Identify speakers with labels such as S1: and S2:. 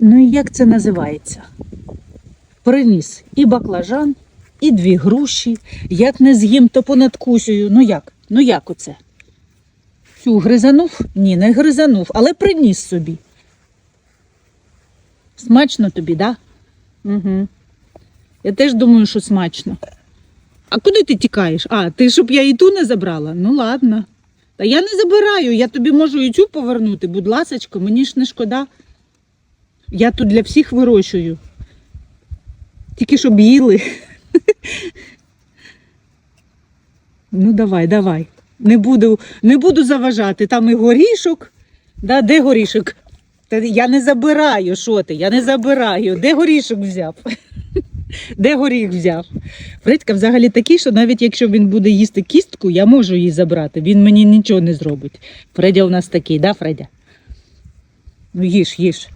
S1: Ну і як це називається? Приніс і баклажан, і дві груші. Як не з'їм, то понадкусюю. Ну як? Ну як оце? Цю гризанув? Ні, не гризанув, але приніс собі. Смачно тобі, да? Угу. Я теж думаю, що смачно. А куди ти тікаєш? А, ти щоб я і ту не забрала? Ну ладно. Та я не забираю, я тобі можу і цю повернути, будь ласочка, мені ж не шкода. Я тут для всіх вирощую. Тільки щоб їли. Ну, давай, давай. Не буду, не буду заважати. Там і горішок. Да, де горішок? Та я не забираю, що ти? Я не забираю. Де горішок взяв? Де горіх взяв? Фредька взагалі такий, що навіть якщо він буде їсти кістку, я можу її забрати. Він мені нічого не зробить. Фредя у нас такий, да, Фредя? Ну їж, їж.